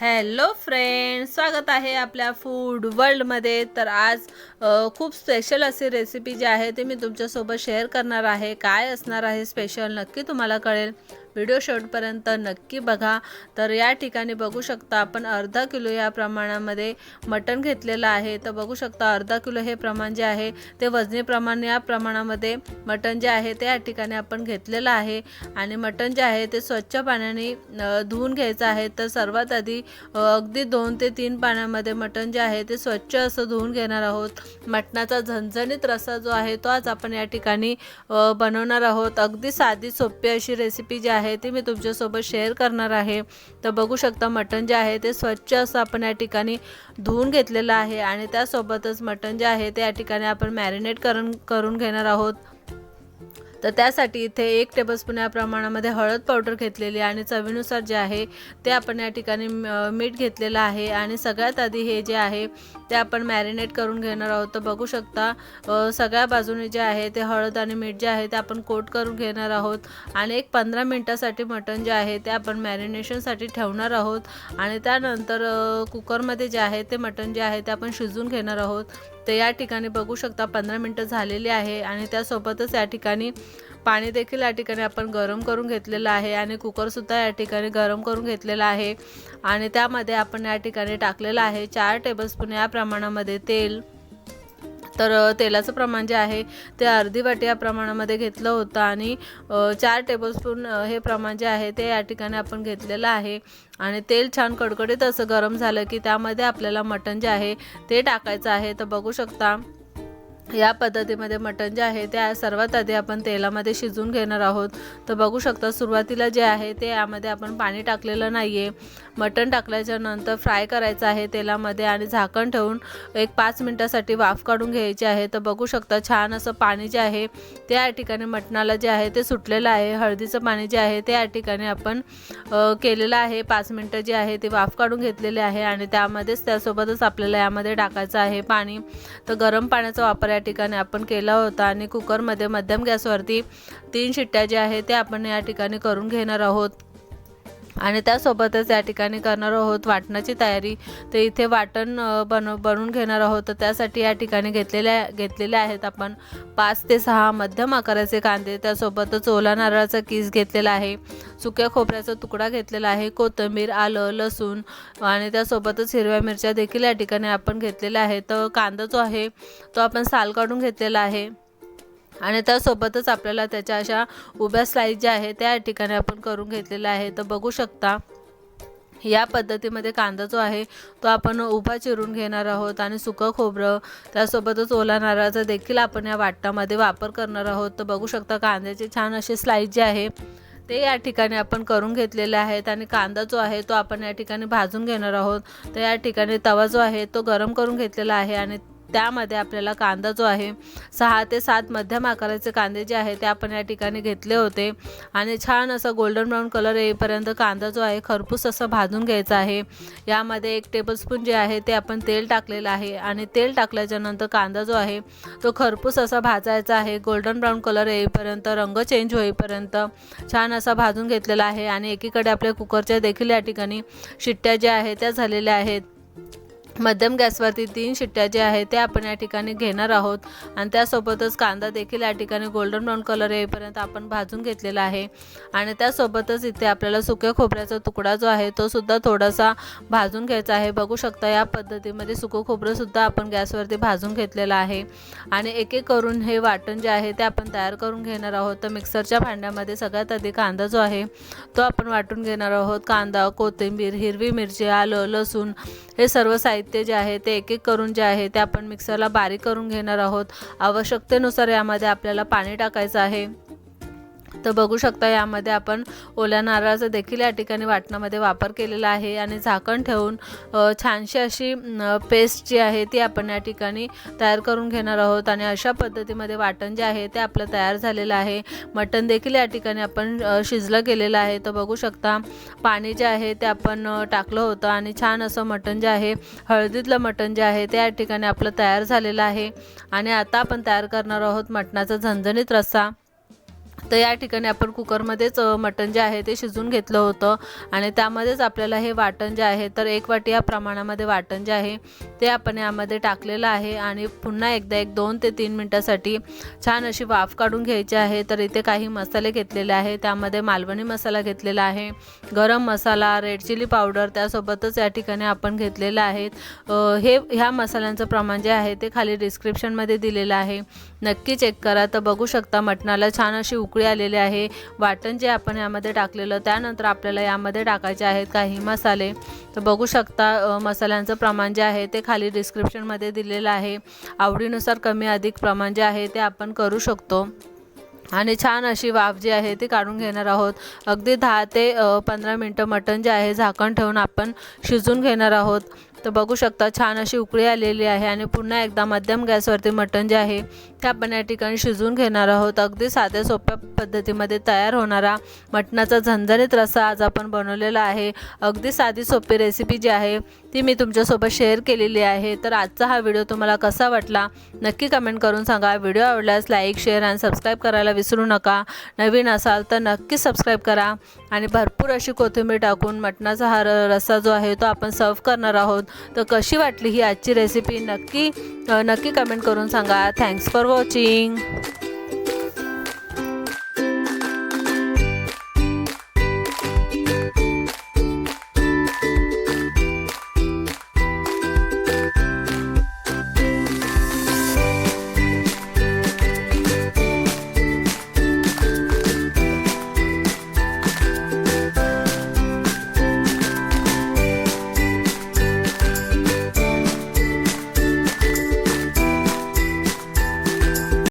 Hello friend स्वागत आहे आपल्या फूड वर्ल्डमध्ये तर आज खूप स्पेशल अशी रेसिपी जी आहे ते मी तुमच्यासोबत शेअर करणार आहे. काय असणार आहे स्पेशल नक्की तुम्हाला कळेल. व्हिडिओ शेवटपर्यंत नक्की बघा. तर या ठिकाणी बघू शकता आपण अर्धा किलो या प्रमाणामध्ये मटण घेतलेलं आहे. तर बघू शकता अर्धा किलो हे प्रमाण जे आहे ते वजनी प्रमाण या प्रमाणामध्ये मटण जे आहे ते या ठिकाणी आपण घेतलेलं आहे. आणि मटण जे आहे ते स्वच्छ पाण्याने धुवून घ्यायचं आहे. तर सर्वात आधी अगदी दोन ते तीन पाण्यामध्ये मटण जे आहे ते स्वच्छ असं धुवून घेणार आहोत. मटणाचा झणझणीत रस्सा जो आहे तो आज आपण या ठिकाणी बनवणार आहोत. अगदी साधी सोपी अशी रेसिपी जी आहे आहे ती मी तुमच्यासोबत शेअर करणार आहे. तर बघू शकता मटण जे आहे ते स्वच्छ असं आपण या ठिकाणी धुवून घेतलेलं आहे आणि त्यासोबतच मटण जे आहे ते या ठिकाणी आपण मॅरिनेट करून करून घेणार आहोत. तर त्यासाठी इथे एक टेबलस्पून या प्रमाणामध्ये हळद पावडर घेतलेली आणि चवीनुसार जे आहे ते आपण या ठिकाणी मीठ घेतलेलं आहे. आणि सगळ्यात आधी हे जे आहे ते आपण मॅरिनेट करून घेणार आहोत. तर बघू शकता सगळ्या बाजूने जे आहे ते हळद आणि मीठ जे आहे ते आपण कोट करून घेणार आहोत. आणि एक पंधरा मिनटासाठी मटण जे आहे ते आपण मॅरिनेशनसाठी ठेवणार आहोत. आणि त्यानंतर कुकरमध्ये जे आहे ते मटण जे आहे ते आपण शिजून घेणार आहोत. तर या ठिकाणी बघू शकता पंधरा मिनटं झालेली आहे आणि त्यासोबतच या ठिकाणी पाणी देखील या ठिकाणी आपण गरम करून घेतलेलं आहे आणि कुकरसुद्धा या ठिकाणी गरम करून घेतलेला आहे. आणि त्यामध्ये आपण या ठिकाणी टाकलेलं आहे चार टेबलस्पून या प्रमाणामध्ये तेल. तर तेलाचं प्रमाण जे आहे ते अर्धी वाटी या प्रमाणामध्ये घेतलं होतं आणि चार टेबलस्पून हे प्रमाण जे आहे ते या ठिकाणी आपण घेतलेलं आहे. आणि तेल छान कडकडीत असं गरम झालं की त्यामध्ये आपल्याला मटण जे आहे ते टाकायचं आहे. तर बघू शकता या पद्धतीमध्ये मटण जे आहे ते सर्वात आधी आपण तेलामध्ये शिजवून घेणार आहोत. तर बघू शकता सुरुवातीला जे आहे ते यामध्ये आपण पाणी टाकलेलं नाही आहे मटण टाकल्याच्या नंतर फ्राय करायचं आहे तेलामध्ये आणि झाकण ठेवून एक पाच मिनटासाठी वाफ काढून घ्यायची आहे. तर बघू शकता छान असं पाणी जे आहे ते या ठिकाणी मटणाला जे आहे ते सुटलेलं आहे. हळदीचं पाणी जे आहे ते या ठिकाणी आपण केलेलं आहे. पाच मिनटं जे आहे ते वाफ काढून घेतलेले आहे आणि त्यामध्येच त्यासोबतच आपल्याला यामध्ये टाकायचं आहे पाणी. तर गरम पाण्याचा वापर या ठिकाणी आपण केला होता आणि कुकरमध्ये मध्यम गॅसवरती तीन शिट्ट्या ज्या आहेत त्या आपण या ठिकाणी करून घेणार आहोत. आणि त्यासोबतच या ठिकाणी करणार आहोत वाटणाची तयारी. तर इथे वाटण बनव बन बनवून घेणार आहोत. तर त्यासाठी या ठिकाणी घेतलेल्या घेतलेले आहेत आपण पाच ते सहा मध्यम आकाराचे कांदे. त्यासोबतच ओला नारळाचा किस घेतलेला आहे. सुक्या खोबऱ्याचा तुकडा घेतलेला आहे. कोथिंबीर आलं लसूण आणि त्यासोबतच हिरव्या मिरच्या देखील या ठिकाणी आपण घेतलेल्या आहेत. तर कांदा जो आहे तो आपण साल काढून घेतलेला आहे. आणि त्यासोबतच आपल्याला त्याच्या अशा उभ्या स्लाईस ज्या आहेत त्या या ठिकाणी आपण करून घेतलेल्या आहे तर बघू शकता या पद्धतीमध्ये कांदा जो आहे तो आपण उभा चिरून घेणार आहोत आणि सुकं खोबरं त्यासोबतच ओला नारळाचा देखील आपण या वाटामध्ये वापर करणार आहोत. तर बघू शकता कांद्याचे छान असे स्लाईस जे आहे ते या ठिकाणी आपण करून घेतलेले आहेत आणि कांदा जो आहे तो आपण या ठिकाणी भाजून घेणार आहोत. तर या ठिकाणी तवा जो आहे तो गरम करून घेतलेला आहे आणि त्यामध्ये आपल्याला कांदा जो आहे सहा ते सात मध्यम आकाराचे कांदे जे आहे ते आपण या ठिकाणी घेतले होते. आणि छान असा गोल्डन ब्राऊन कलर येईपर्यंत कांदा जो आहे खरपूस असं भाजून घ्यायचा आहे. यामध्ये एक टेबलस्पून जे आहे ते आपण तेल टाकलेलं आहे. आणि तेल टाकल्याच्या नंतर कांदा जो आहे तो खरपूस असा भाजायचा आहे. गोल्डन ब्राऊन कलर येईपर्यंत रंग चेंज होईपर्यंत छान असा भाजून घेतलेला आहे. आणि एकीकडे आपल्या कुकरच्या देखील या ठिकाणी शिट्ट्या ज्या आहेत त्या झालेल्या आहेत. मध्यम गॅसवरती तीन शिट्ट्या ज्या आहेत त्या आपण या ठिकाणी घेणार आहोत. आणि त्यासोबतच कांदा देखील या ठिकाणी गोल्डन ब्राऊन कलर येईपर्यंत आपण भाजून घेतलेला आहे. आणि त्यासोबतच इथे आपल्याला सुक्या खोबऱ्याचा तुकडा जो आहे तो सुद्धा थोडासा भाजून घ्यायचा आहे. बघू शकता या पद्धतीमध्ये सुकं खोबरंसुद्धा आपण गॅसवरती भाजून घेतलेलं आहे. आणि एक एक करून हे वाटण जे आहे ते आपण तयार करून घेणार आहोत. तर मिक्सरच्या भांड्यामध्ये सगळ्यात आधी कांदा जो आहे तो आपण वाटून घेणार आहोत. कांदा कोथिंबीर हिरवी मिरची आलं लसूण हे सर्व साहित्य जे आहे ते एक एक करून जे आहे ते आपण मिक्सरला बारीक करून घेणार आहोत. आवश्यकतेनुसार यामध्ये आपल्याला पाणी टाकायचं आहे. तर बघू शकता यामध्ये आपण ओल्या नारळाचा देखील या ठिकाणी वाटणामध्ये वापर केलेला आहे आणि झाकण ठेवून छानशी अशी पेस्ट जी आहे ती आपण या ठिकाणी तयार करून घेणार आहोत आणि अशा पद्धतीमध्ये वाटण जे आहे ते आपलं तयार झालेलं आहे. मटण देखील या ठिकाणी आपण शिजलं गेलेलं आहे. तर बघू शकता पाणी जे आहे ते आपण टाकलं होतं आणि छान असं मटण जे आहे हळदीतलं मटण जे आहे ते या ठिकाणी आपलं तयार झालेलं आहे. आणि आता आपण तयार करणार आहोत मटणाचा झणझणीत रस्सा. तर या ठिकाणी आपण कुकरमध्येच मटण जे आहे ते शिजून घेतलं होतं. आणि त्यामध्येच आपल्याला हे वाटण जे आहे तर एक वाटी या प्रमाणामध्ये वाटण जे आहे ते आपण यामध्ये टाकलेलं आहे. आणि पुन्हा एकदा एक दोन ते तीन मिनटासाठी छान अशी वाफ काढून घ्यायची आहे. तर इथे काही मसाले घेतलेले आहे त्यामध्ये मालवणी मसाला घेतलेला आहे. गरम मसाला रेड चिली पावडर त्यासोबतच या ठिकाणी आपण घेतलेलं आहे. हे ह्या मसाल्यांचं प्रमाण जे आहे ते खाली डिस्क्रिप्शनमध्ये दिलेलं आहे. नक्की चेक करा. तर बघू शकता मटणाला छान अशी उकळी आलेली आहे. वाटण जे आपण यामध्ये टाकलेलं त्यानंतर आपल्याला यामध्ये टाकायचे आहेत काही मसाले. तर बघू शकता मसाल्यांचं प्रमाण जे आहे ते खाली डिस्क्रिप्शनमध्ये दिलेलं आहे. आवडीनुसार कमी अधिक प्रमाण जे आहे ते आपण करू शकतो. आणि छान अशी वाफ जी आहे ती काढून घेणार आहोत. अगदी दहा ते पंधरा मिनटं मटण जे आहे झाकण ठेवून आपण शिजून घेणार आहोत. तर बघू शकता छान अशी उकळी आलेली आहे आणि पुन्हा एकदा मध्यम गॅसवरती मटण जे आहे ते आपण या ठिकाणी शिजवून घेणार आहोत. अगदी साध्या सोप्या पद्धतीमध्ये तयार होणारा मटणाचा झणझणीत रस्सा आज आपण बनवलेला आहे. अगदी साधी सोपी रेसिपी जी आहे ती मी तुमच्यासोबत शेअर केलेली आहे. तर आजचा हा व्हिडिओ तुम्हाला कसा वाटला नक्की कमेंट करून सांगा. व्हिडिओ आवडल्यास लाईक शेअर आणि सबस्क्राईब करायला विसरू नका. नवीन असाल तर नक्की सबस्क्राईब करा. आणि भरपूर अशी कोथिंबीर टाकून मटणाचा हा र- रस्सा जो आहे तो आपण सर्व करणार आहोत. तर कशी वाटली ही आजची रेसिपी नक्की नक्की कमेंट करून सांगा. Thanks for watching